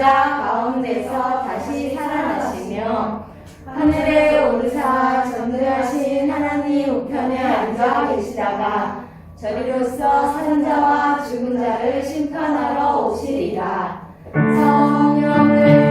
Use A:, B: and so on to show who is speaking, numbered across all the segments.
A: 죽은 자 가운데서 다시 살아나시며 하늘에 오르사 전능하신 하나님 우편에 앉아 계시다가 저리로서 산자와 죽은 자를 심판하러 오시리라. 성령을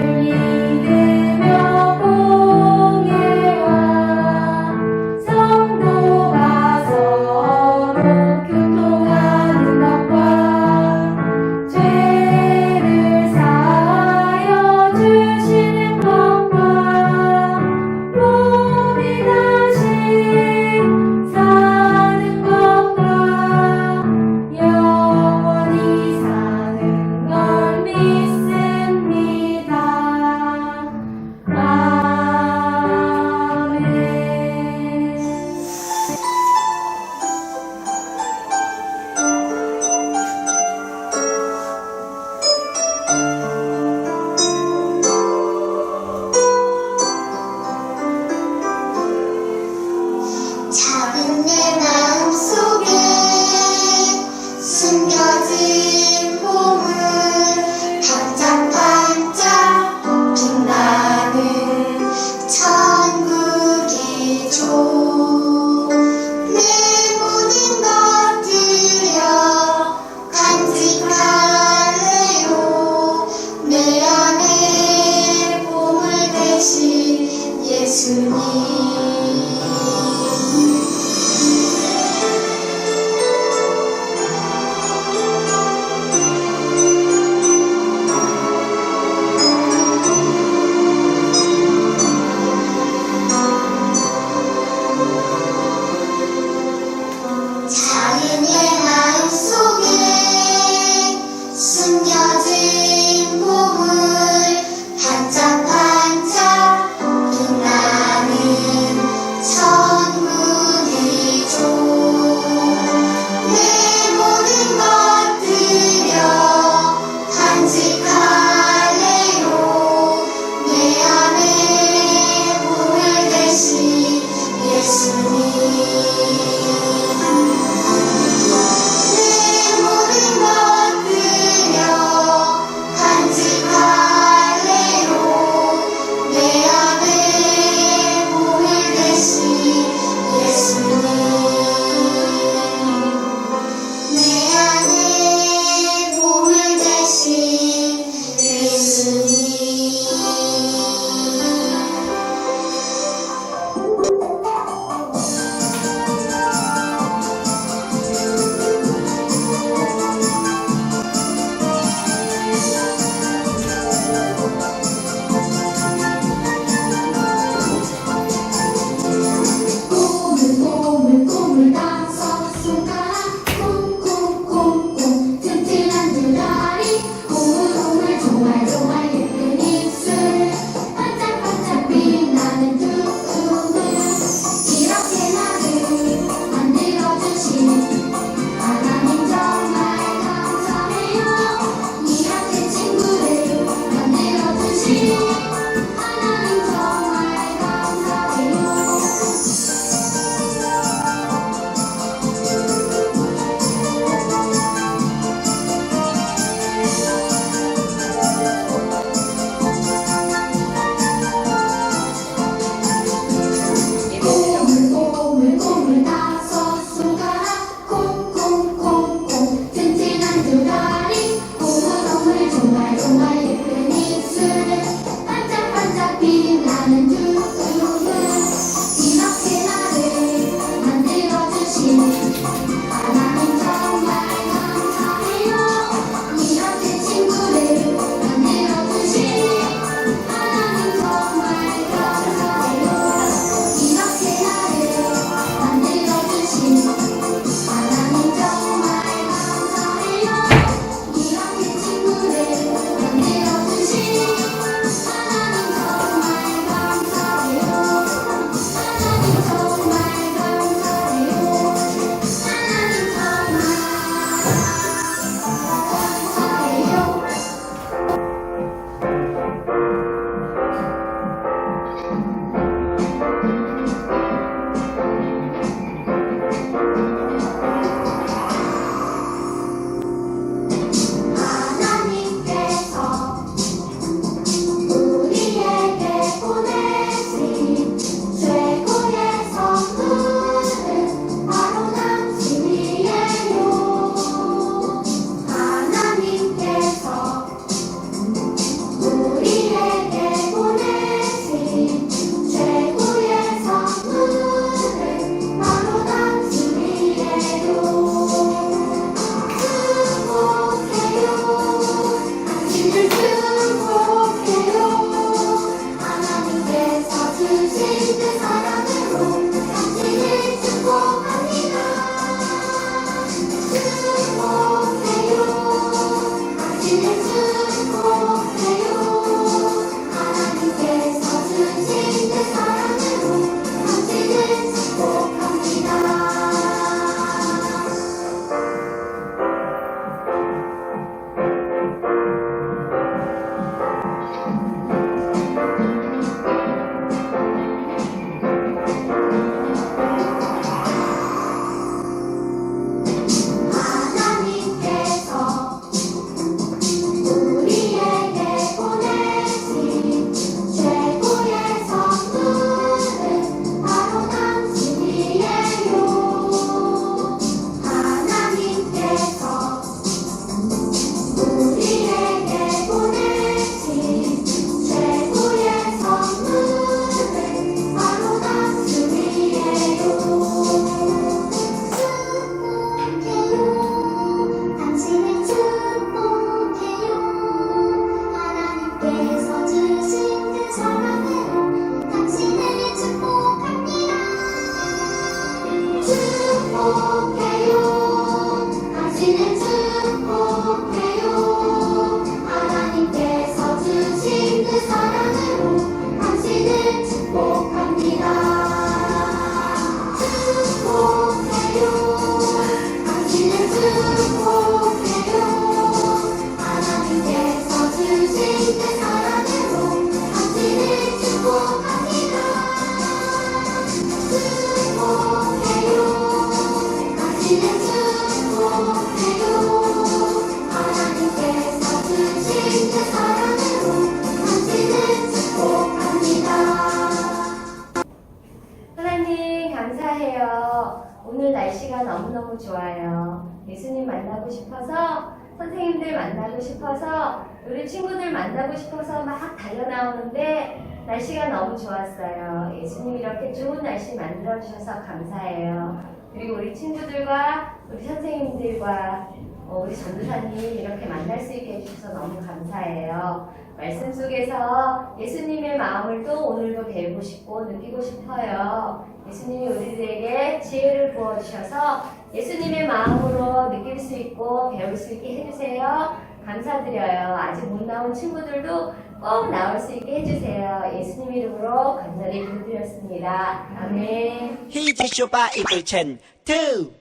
B: 만나고
C: 싶어서 막 달려나오는데 날씨가 너무 좋았어요. 예수님 이렇게 좋은 날씨 만들어주셔서 감사해요. 그리고 우리 친구들과 우리 선생님들과 어, 우리 전도사님 이렇게 만날 수 있게 해주셔서 너무 감사해요. 말씀 속에서 예수님의 마음을 또 오늘도 배우고 싶고 느끼고 싶어요. 예수님이 우리들에게 지혜를 부어주셔서 예수님의 마음으로 느낄 수 있고 배울 수 있게 해주세요. 감사드려요. 아직 못 나온 친구들도 꼭 나올 수 있게 해주세요. 예수님 이름으로 감사를 드렸습니다. 아멘.
D: 히지쇼바 이불첸 투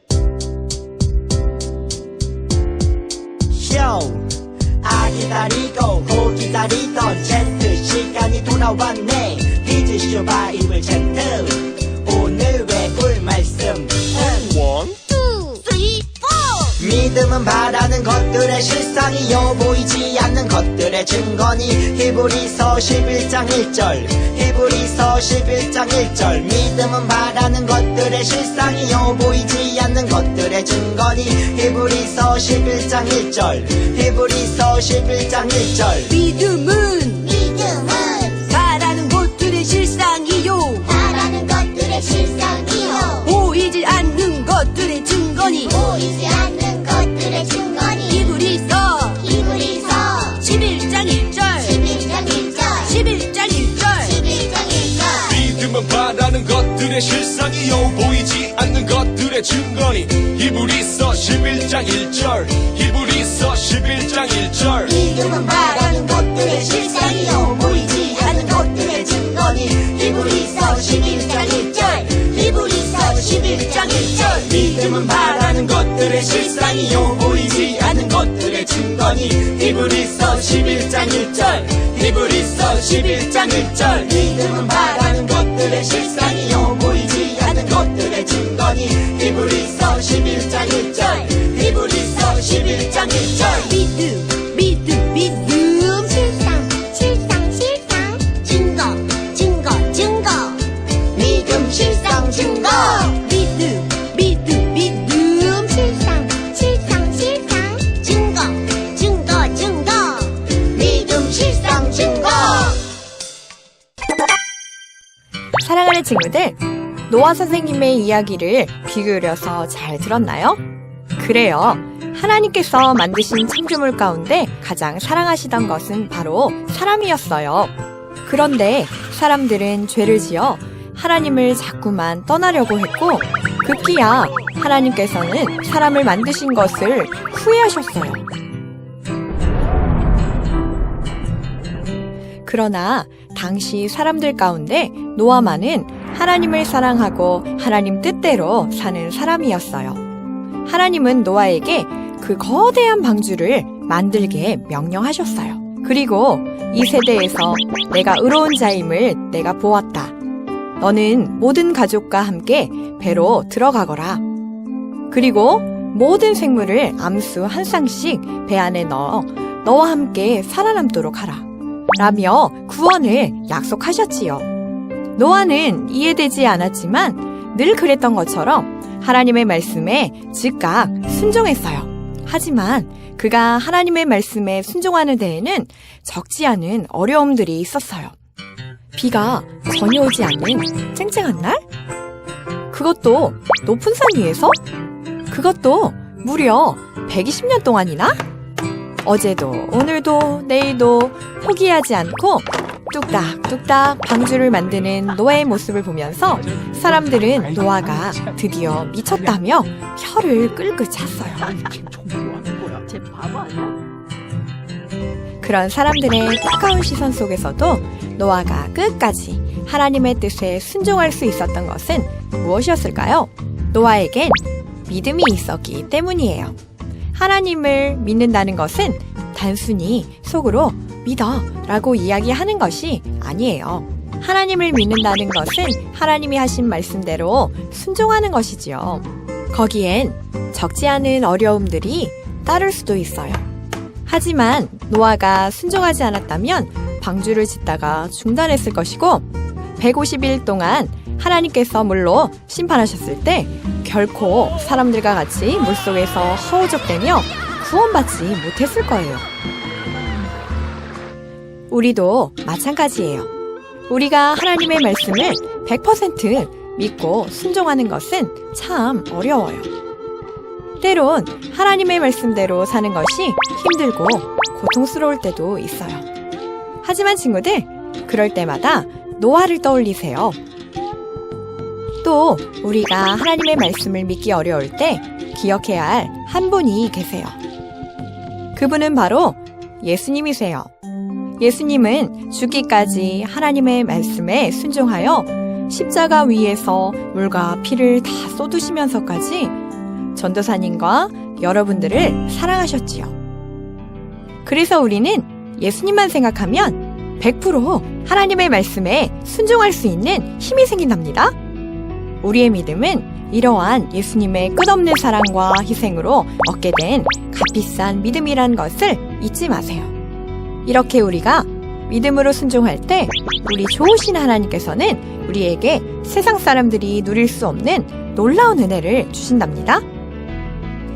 D: 쇼. 아 기다리고 고 기다리던 젠트 시간이 돌아왔네 히지 쇼바 이블 챈트 오늘 왜 불? 것들의 실상이요 보이지 않는 것들의 증거니 히브리서 11장 1절 히브리서 11장 1절. 믿음은 바라는 것들의 실상이요 보이지 않는 것들의 증거니 히브리서 11장 1절 히브리서 11장 1절.
E: 믿음은
B: 믿음은
E: 바라는 것들의 실상이요.
B: 바라는 것들의 실상이요.
E: 보이지 않는 것들의 증거니
B: 보이지 않는 것들의 증거니?
E: 히브리서 11장 1절.
F: 히브리서 11장 1절.
B: 믿음은 바라는 것들의 실상이요. 보이지 않는 것들의 증거니? 히브리서 11장 1절. 히브리서 11장 1절.
D: 믿음은 바라는 것들의 실상이요. 보이지 않는 것들의 증거니? 히브리서 11장 1절. 히브리서 11장 1절. 믿음은 바라는 것들의 실상이 1절
E: 믿음 믿음 믿음
B: 실상 실상 실상. 증거 증거 증거. 믿음 실상 증거.
E: 믿음 믿음 믿음
B: 실상 실상 실상. 증거 증거 증거. 믿음 실상 증거.
G: 사랑하는 친구들, 노아 선생님의 이야기를 귀 기울여서 잘 들었나요? 그래요. 하나님께서 만드신 창조물 가운데 가장 사랑하시던 것은 바로 사람이었어요. 그런데 사람들은 죄를 지어 하나님을 자꾸만 떠나려고 했고, 급기야 하나님께서는 사람을 만드신 것을 후회하셨어요. 그러나 당시 사람들 가운데 노아만은 하나님을 사랑하고 하나님 뜻대로 사는 사람이었어요. 하나님은 노아에게 그 거대한 방주를 만들게 명령하셨어요. 그리고 이 세대에서 내가 의로운 자임을 내가 보았다. 너는 모든 가족과 함께 배로 들어가거라. 그리고 모든 생물을 암수 한 쌍씩 배 안에 넣어 너와 함께 살아남도록 하라. 라며 구원을 약속하셨지요. 노아는 이해되지 않았지만 늘 그랬던 것처럼 하나님의 말씀에 즉각 순종했어요. 하지만 그가 하나님의 말씀에 순종하는 데에는 적지 않은 어려움들이 있었어요. 비가 전혀 오지 않는 쨍쨍한 날? 그것도 높은 산 위에서? 그것도 무려 120년 동안이나? 어제도 오늘도 내일도 포기하지 않고 뚝딱 뚝딱 방주를 만드는 노아의 모습을 보면서 사람들은 노아가 드디어 미쳤다며 혀를 끌고 찼어요. 그런 사람들의 따가운 시선 속에서도 노아가 끝까지 하나님의 뜻에 순종할 수 있었던 것은 무엇이었을까요? 노아에겐 믿음이 있었기 때문이에요. 하나님을 믿는다는 것은 단순히 속으로 믿어 라고 이야기하는 것이 아니에요. 하나님을 믿는다는 것은 하나님이 하신 말씀대로 순종하는 것이지요. 거기엔 적지 않은 어려움들이 따를 수도 있어요. 하지만 노아가 순종하지 않았다면 방주를 짓다가 중단했을 것이고 150일 동안 하나님께서 물로 심판하셨을 때 결코 사람들과 같이 물속에서 허우적대며 구원받지 못했을 거예요. 우리도 마찬가지예요. 우리가 하나님의 말씀을 100% 믿고 순종하는 것은 참 어려워요. 때론 하나님의 말씀대로 사는 것이 힘들고 고통스러울 때도 있어요. 하지만 친구들, 그럴 때마다 노아를 떠올리세요. 또 우리가 하나님의 말씀을 믿기 어려울 때 기억해야 할 한 분이 계세요. 그분은 바로 예수님이세요. 예수님은 죽기까지 하나님의 말씀에 순종하여 십자가 위에서 물과 피를 다 쏟으시면서까지 전도사님과 여러분들을 사랑하셨지요. 그래서 우리는 예수님만 생각하면 100% 하나님의 말씀에 순종할 수 있는 힘이 생긴답니다. 우리의 믿음은 이러한 예수님의 끝없는 사랑과 희생으로 얻게 된 값비싼 믿음이란 것을 잊지 마세요. 이렇게 우리가 믿음으로 순종할 때 우리 좋으신 하나님께서는 우리에게 세상 사람들이 누릴 수 없는 놀라운 은혜를 주신답니다.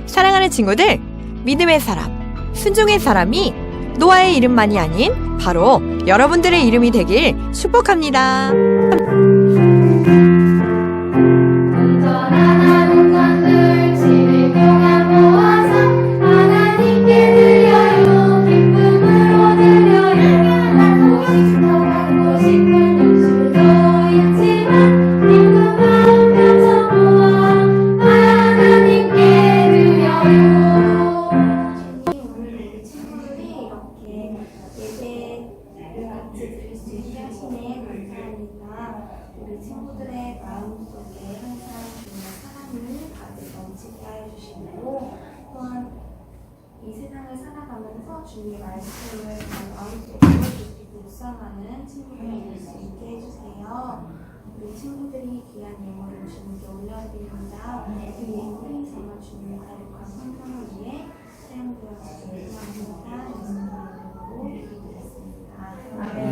G: 사랑하는 친구들, 믿음의 사람, 순종의 사람이 노아의 이름만이 아닌 바로 여러분들의 이름이 되길 축복합니다.
H: 주님의 말씀을 마음속에 깊이 묵상하는 친구들이 될 수 있게 해주세요. 우리 친구들이 귀한 예물을 주님께 올려드립니다. 그 예물이 정말 주님의 거룩한 성경을 위해 사용되어지길 원합니다. 예수님의 이름으로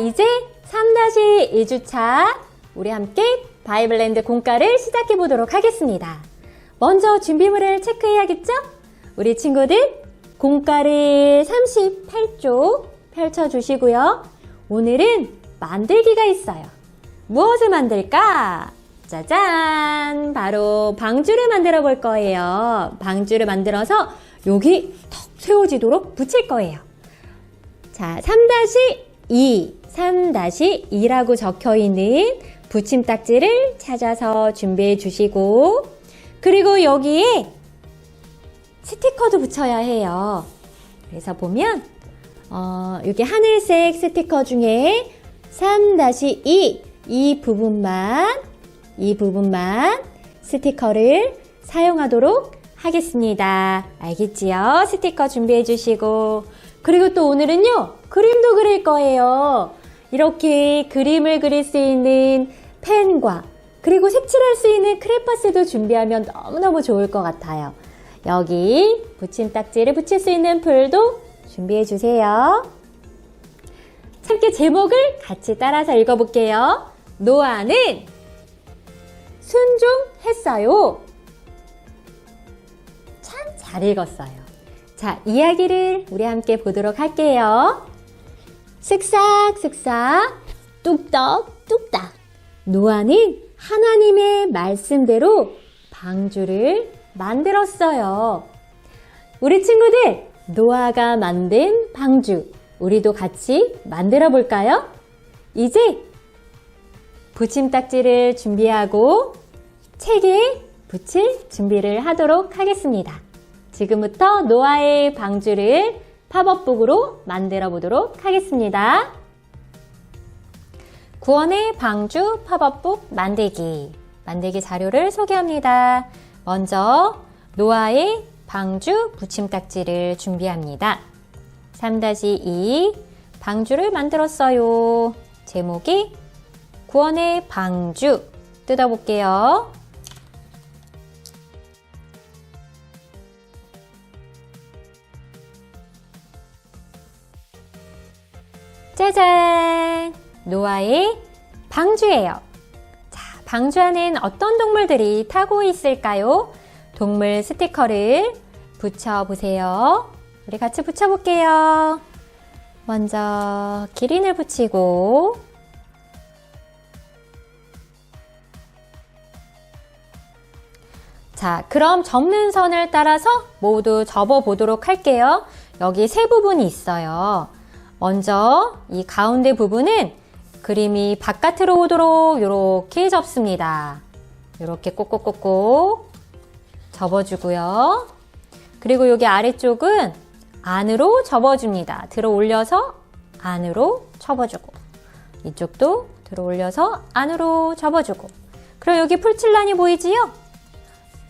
I: 이제 3-1주차 우리 함께 바이블랜드 공과를 시작해 보도록 하겠습니다. 먼저 준비물을 체크해야겠죠? 우리 친구들 공과를 38쪽 펼쳐 주시고요. 오늘은 만들기가 있어요. 무엇을 만들까? 짜잔! 바로 방주를 만들어 볼 거예요. 방주를 만들어서 여기 턱 세워지도록 붙일 거예요. 자, 3-2, 3-2라고 적혀 있는 붙임 딱지를 찾아서 준비해 주시고, 그리고 여기에 스티커도 붙여야 해요. 그래서 보면, 어, 여기 하늘색 스티커 중에 3-2, 이 부분만, 이 부분만 스티커를 사용하도록 하겠습니다. 알겠지요? 스티커 준비해 주시고, 그리고 또 오늘은요, 그림도 그릴 거예요. 이렇게 그림을 그릴 수 있는 펜과 그리고 색칠할 수 있는 크레파스도 준비하면 너무너무 좋을 것 같아요. 여기 붙임딱지를 붙일 수 있는 풀도 준비해 주세요. 함께 제목을 같이 따라서 읽어볼게요. 노아는 순종했어요. 참 잘 읽었어요. 자, 이야기를 우리 함께 보도록 할게요. 쓱싹 쓱싹 뚝떡 뚝딱 노아는 하나님의 말씀대로 방주를 만들었어요. 우리 친구들 노아가 만든 방주 우리도 같이 만들어 볼까요? 이제 붙임딱지를 준비하고 책에 붙일 준비를 하도록 하겠습니다. 지금부터 노아의 방주를 팝업북으로 만들어 보도록 하겠습니다. 구원의 방주 팝업북 만들기. 만들기 자료를 소개합니다. 먼저 노아의 방주 붙임딱지를 준비합니다. 3-2 방주를 만들었어요. 제목이 구원의 방주 뜯어볼게요. 짜잔! 노아의 방주예요. 자, 방주 안엔 어떤 동물들이 타고 있을까요? 동물 스티커를 붙여보세요. 우리 같이 붙여볼게요. 먼저 기린을 붙이고 자, 그럼 접는 선을 따라서 모두 접어 보도록 할게요. 여기 세 부분이 있어요. 먼저 이 가운데 부분은 그림이 바깥으로 오도록 이렇게 접습니다. 이렇게 꼭꼭꼭꼭 접어주고요. 그리고 여기 아래쪽은 안으로 접어줍니다. 들어 올려서 안으로 접어주고 이쪽도 들어 올려서 안으로 접어주고 그럼 여기 풀칠란이 보이지요?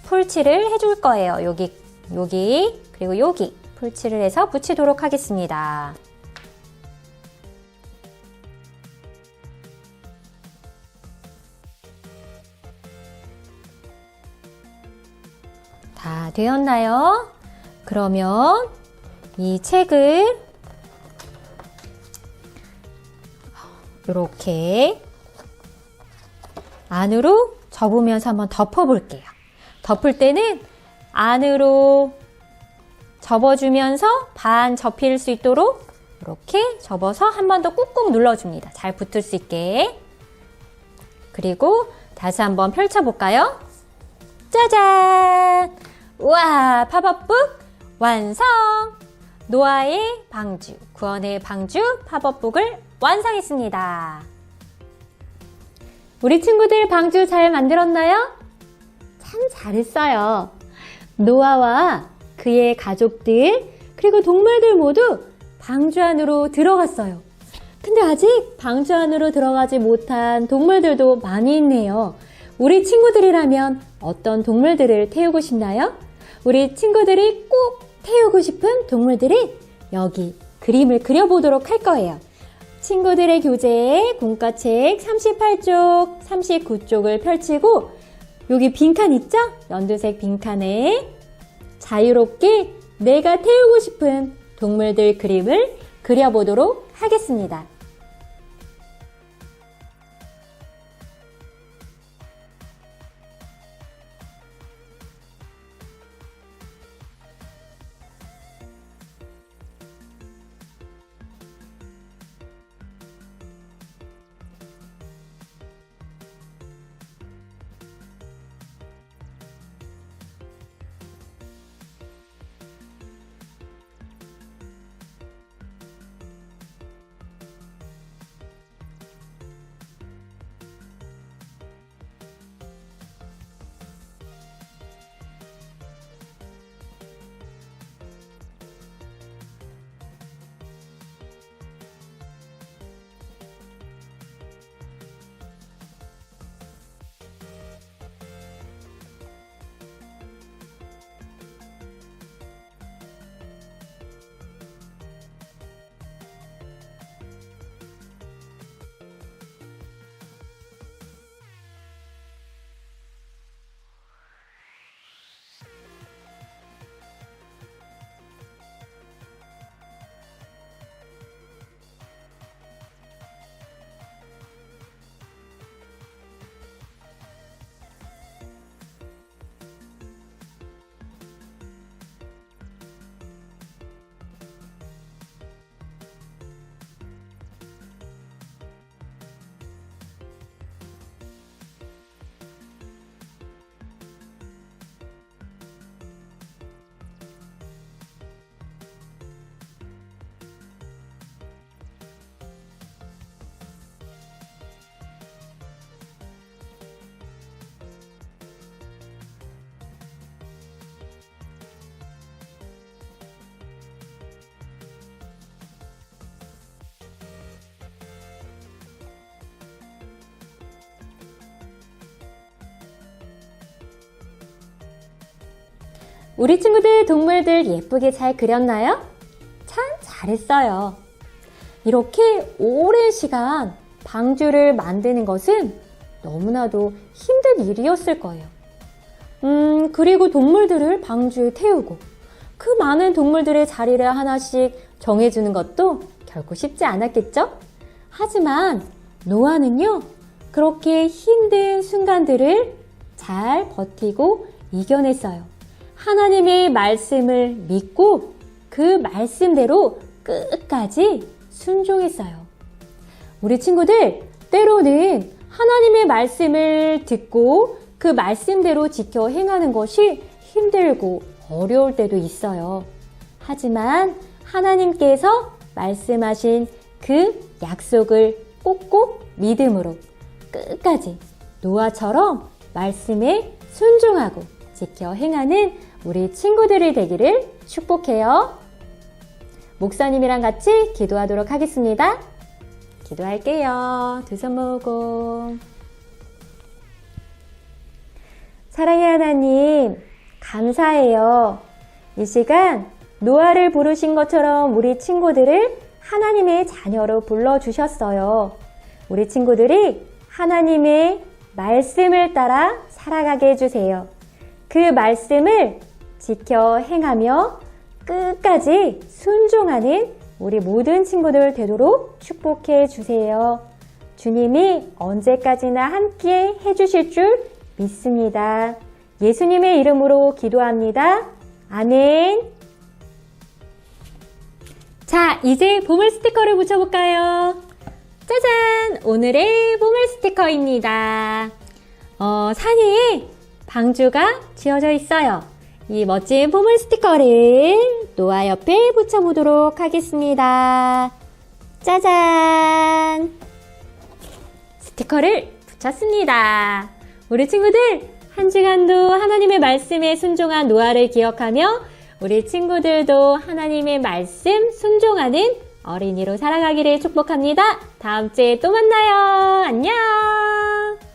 I: 풀칠을 해줄 거예요. 여기, 여기, 그리고 여기 풀칠을 해서 붙이도록 하겠습니다. 다 되었나요? 그러면 이 책을 이렇게 안으로 접으면서 한번 덮어볼게요. 덮을 때는 안으로 접어주면서 반 접힐 수 있도록 이렇게 접어서 한 번 더 꾹꾹 눌러줍니다. 잘 붙을 수 있게. 그리고 다시 한번 펼쳐볼까요? 짜잔! 우와, 팝업북 완성! 노아의 방주, 구원의 방주 팝업북을 완성했습니다. 우리 친구들 방주 잘 만들었나요? 참 잘했어요. 노아와 그의 가족들, 그리고 동물들 모두 방주 안으로 들어갔어요. 근데 아직 방주 안으로 들어가지 못한 동물들도 많이 있네요. 우리 친구들이라면 어떤 동물들을 태우고 싶나요? 우리 친구들이 꼭 태우고 싶은 동물들이 여기 그림을 그려보도록 할 거예요. 친구들의 교재에 공과책 38쪽, 39쪽을 펼치고 여기 빈칸 있죠? 연두색 빈칸에 자유롭게 내가 태우고 싶은 동물들 그림을 그려보도록 하겠습니다. 우리 친구들 동물들 예쁘게 잘 그렸나요? 참 잘했어요. 이렇게 오랜 시간 방주를 만드는 것은 너무나도 힘든 일이었을 거예요. 음, 그리고 동물들을 방주에 태우고 그 많은 동물들의 자리를 하나씩 정해주는 것도 결코 쉽지 않았겠죠? 하지만 노아는요, 그렇게 힘든 순간들을 잘 버티고 이겨냈어요. 하나님의 말씀을 믿고 그 말씀대로 끝까지 순종했어요. 우리 친구들, 때로는 하나님의 말씀을 듣고 그 말씀대로 지켜 행하는 것이 힘들고 어려울 때도 있어요. 하지만 하나님께서 말씀하신 그 약속을 꼭꼭 믿음으로 끝까지 노아처럼 말씀에 순종하고 지켜 행하는 우리 친구들이 되기를 축복해요. 목사님이랑 같이 기도하도록 하겠습니다. 기도할게요. 두 손 모으고. 사랑의 하나님, 감사해요. 이 시간 노아를 부르신 것처럼 우리 친구들을 하나님의 자녀로 불러주셨어요. 우리 친구들이 하나님의 말씀을 따라 살아가게 해주세요. 그 말씀을 지켜 행하며 끝까지 순종하는 우리 모든 친구들 되도록 축복해 주세요. 주님이 언제까지나 함께 해주실 줄 믿습니다. 예수님의 이름으로 기도합니다. 아멘. 자, 이제 보물 스티커를 붙여볼까요? 짜잔! 오늘의 보물 스티커입니다. 어, 산에 방주가 지어져 있어요. 이 멋진 보물 스티커를 노아 옆에 붙여보도록 하겠습니다. 짜잔! 스티커를 붙였습니다. 우리 친구들, 한 주간도 하나님의 말씀에 순종한 노아를 기억하며 우리 친구들도 하나님의 말씀 순종하는 어린이로 살아가기를 축복합니다. 다음 주에 또 만나요. 안녕!